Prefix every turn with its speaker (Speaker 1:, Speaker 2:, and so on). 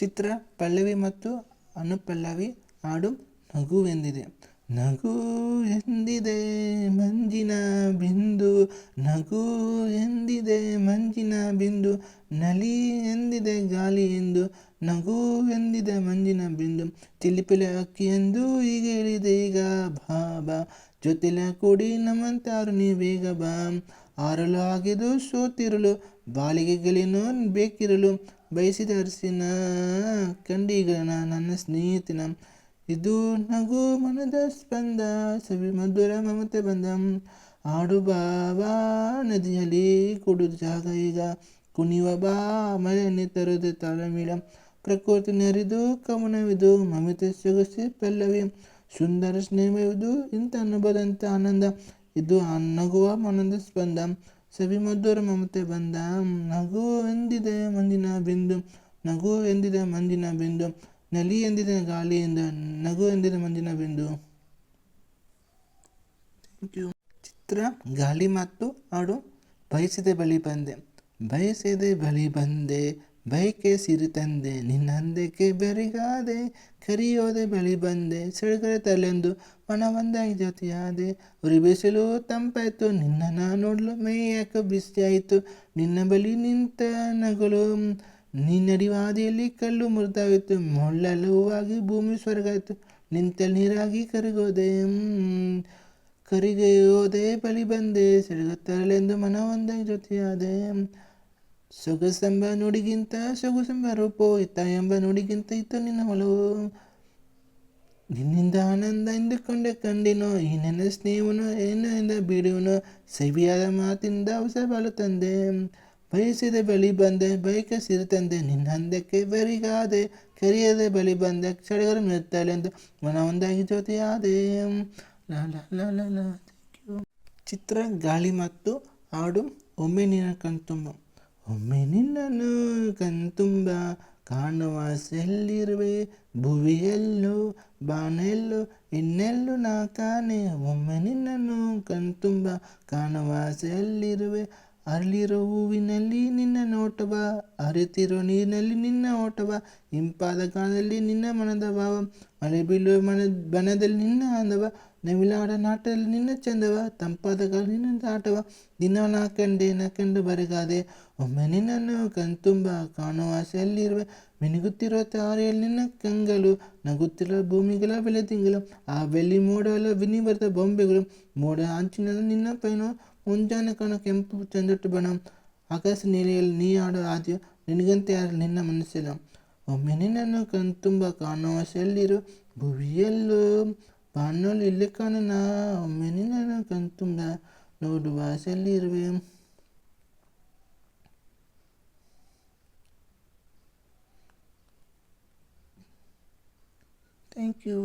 Speaker 1: ಚಿತ್ರ ಪಲ್ಲವಿ ಮತ್ತು ಅನುಪಲ್ಲವಿ ಹಾಡು ನಗುವೆಂದಿದೆ. ನಗು ಎಂದಿದೆ ಮಂಜಿನ ಬಿಂದು, ನಗು ಎಂದಿದೆ ಮಂಜಿನ ಬಿಂದು, ನಲಿ ಎಂದಿದೆ ಗಾಲಿ ಎಂದು, ನಗು ಎಂದಿದೆ ಮಂಜಿನ ಬಿಂದು. ತಿಲಿಪಿಲೆ ಅಕ್ಕಿ ಎಂದು ಈಗ ಹೇಳಿದೆ, ಈಗ ಬಾ ಬಾ, ಜೊತೆಲೆ ಕೂಡಿ ನಮ್ಮಂತಾರು ನೀವೀಗ ಬಾ. ಆರಲು ಆಗಿದು ಸೋತಿರಲು ಬಾಲಿಗೆ ಬೇಕಿರಲು ಬಯಸಿದ ಅರಸಿನ ಕಂಡಿಗಳನ್ನ ನನ್ನ ಸ್ನೇಹಿತನ. ಇದು ನಗು ಮನದ ಸ್ಪಂದ, ಸವಿ ಮಧುರ ಮಮತೆ ಬಂದ. ಆಡು ಬಾವಾ ನದಿಯಲ್ಲಿ ಕೊಡು ಜಾಗ ಈಗ ಕುಣಿವ ಬಾ ಮಳೆಯನ್ನೇ ತರದ ತಾಳಮೀಳ. ಪ್ರಕೃತಿ ನೆರೆದು ಕಮನವಿದು, ಮಮತೆ ಸೊಗಸಿ ಪಲ್ಲವಿ. ಸುಂದರ ಸ್ನೇಹವಿದು ಇಂಥ ಅನುಭವದಂಥ ಆನಂದ. ಇದು ನಗುವ ಮನದ ಸ್ಪಂದ. ಸವಿ ಮಧುರ ಮಮತೆ ಬಂದ. ನಗು ಎಂದಿದೆ ಮಂದಿನ ಬಿಂದು. ನಗು ಎಂದಿದೆ ಮಂದಿನ ಬಿಂದು. ನಲಿ ಎಂದಿದೆ ಗಾಳಿ ಎಂದ. ನಗು ಎಂದಿದೆ ಮಂದಿನ ಬಿಂದು. ಚಿತ್ರ ಗಾಳಿ ಮತ್ತು ಹಾಡು ಬಯಸಿದೆ ಬಳಿ ಬಂದೆ. ಬಯಸಿದೆ ಬಳಿ ಬಂದೆ. ಬೈಕೆ ಸಿರಿ ತಂದೆ, ನಿನ್ನಂದಕ್ಕೆ ಬೆರಿಗಾದೆ, ಕರಿಯೋದೆ ಬೆಳಿ ಬಂದೆ ಸೆಳಗರೆ ತಲೆಂದು ಒಂದಾಗಿ ಜೊತೆಯಾದೆ. ಉರಿ ಬಿಸಿಲು ತಂಪಾಯ್ತು, ನಿನ್ನ ನಾ ನೋಡಲು ಯಾಕೆ ಬಿಸಿಯಾಯಿತು. ನಿನ್ನ ಬಳಿ ನಿಂತ ನಗಲು ನಿನ್ನಡಿವಾದಿಯಲ್ಲಿ ಕಲ್ಲು ಮುರಿದಾಯಿತು. ಮೊಳ್ಳಲುವಾಗಿ ಭೂಮಿ ಸ್ವರ್ಗಾಯಿತು ನಿಂತ ನೀರಾಗಿ ಕರಗೋದೆ ಕರಿಗೆಯೋದೆ ಬಳಿ ಬಂದೆ. ಸೆಳಗುತ್ತಲೆಂದು ಮನ ಒಂದಾಗಿ ಜೊತೆಯಾದೆ ಸೊಗಸೆಂಬ ನುಡಿಗಿಂತ ಸೊಗಸೆಂಬ ಇತ್ತ ಎಂಬ ನುಡಿಗಿಂತ ಇತ್ತು ನಿನ್ನ ನಿನ್ನಿಂದ ಆನಂದ ಎಂದುಕೊಂಡೆ ಕಂಡಿನೋ, ಈ ನನ್ನ ಏನೆಂದ ಏನಿಂದ ಬಿಡುವನು, ಸವಿಯಾದ ಮಾತಿಂದ ಹೊಸ ಬಾಳು ತಂದೆ. ಬಯಸಿದ ಬಳಿ ಬಂದೆ ಬೈಕ ಸಿರಿ ತಂದೆ, ನಿನ್ನ ಹಂದಕ್ಕೆ ಬರಿಗಾದೆ, ಕರಿಯದ ಬಳಿ ಬಂದೆ ಸಡಗರ ಮಿರುತ್ತಲೆಂದು ಮನ ಒಂದಾಗಿ ಜೊತೆಯಾದೆ ಚಿತ್ರ, ಗಾಳಿ ಮತ್ತು ಹಾಡು, ಒಮ್ಮೆ ನಿನ್ನ ಕಣ್ತುಂಬ. ಒಮ್ಮೆ ನಿನ್ನನ್ನು ಕಣ್ತುಂಬ ಕಾಣುವ ಸೆಲ್ಲಿರುವೆ ಭುವಿಯಲ್ಲೂ ಬಾನೆಲ್ಲೂ ಇನ್ನೆಲ್ಲೂ ನಾ ಕಾಣೆ ಒಮ್ಮೆ ನಿನ್ನನ್ನು ಕಣ್ತುಂಬ ಕಾಣುವ ಎಲ್ಲಿರುವೆ ಅರಳಿರೋ ಹೂವಿನಲ್ಲಿ ನಿನ್ನ ನೋಟವ ಅರಿತಿರೋ ನೀರಿನಲ್ಲಿ ನಿನ್ನ ಓಟವ ಇಂಪಾದ ಕಾಲದಲ್ಲಿ ನಿನ್ನ ಮನದ ಭಾವ. ಮಳೆ ಬೀಳುವ ಮನ, ಬನದಲ್ಲಿ ನಿನ್ನ ಅಂದವ. ನವಿಲಾಡ ನಾಟದಲ್ಲಿ ನಿನ್ನ ಚಂದವ. ತಂಪಾದ ಕಾಲ ನಿನ್ನ ಆಟವ. ದಿನ ನಾ ಕಂಡೆ ಬರಗಾದೆ. ಒಮ್ಮೆ ನಿನ್ನನ್ನು ಕಣ್ತುಂಬ, ಕಾಣುವ ಆಸೆಯಲ್ಲಿರುವೆ. ಮಿನುಗುತ್ತಿರುವ ತಾರೆಯಲ್ಲಿ ನಿನ್ನ ಕಂಗಳು ನಗುತ್ತಿರುವ ಭೂಮಿಗಳ ಬೆಲೆ ತಿಂಗಳು ಆ ಬೆಳ್ಳಿ ಮೋಡಲ ವಿನಿವರ್ತ ಬೊಂಬೆಗಳು. ಮೋಡ ಅಂಚಿನಲ್ಲಿ ನಿನ್ನ ಪೈನು. ಮುಂಜಾನೆ ಕಾಣೋ ಕೆಂಪು ಚಂದಟ್ಟು ಬಣ. ಆಕಾಶ ನೀಲೆಯಲ್ಲಿ ನೀ ಆಡೋ ಆದ್ಯ ನಿನಗಂತೆ ಯಾರು ನಿನ್ನ ಮನಸ್ಸಿಲ್ಲ. ಒಮ್ಮೆ ನಿನ್ನನ್ನು ಕಣ್ತುಂಬ ಕಾಣುವ ಶೆಲ್ಲಿರು ಭುವಿಯಲ್ಲೂ ಬಾಣಲು ಇಲ್ಲಿ ಕಾಣನ. ಒಮ್ಮೆ ನಿನ್ನನ್ನು ಕಣ್ತುಂಬ ನೋಡುವ ಶೆಲ್ಲಿರುವೆ. Thank you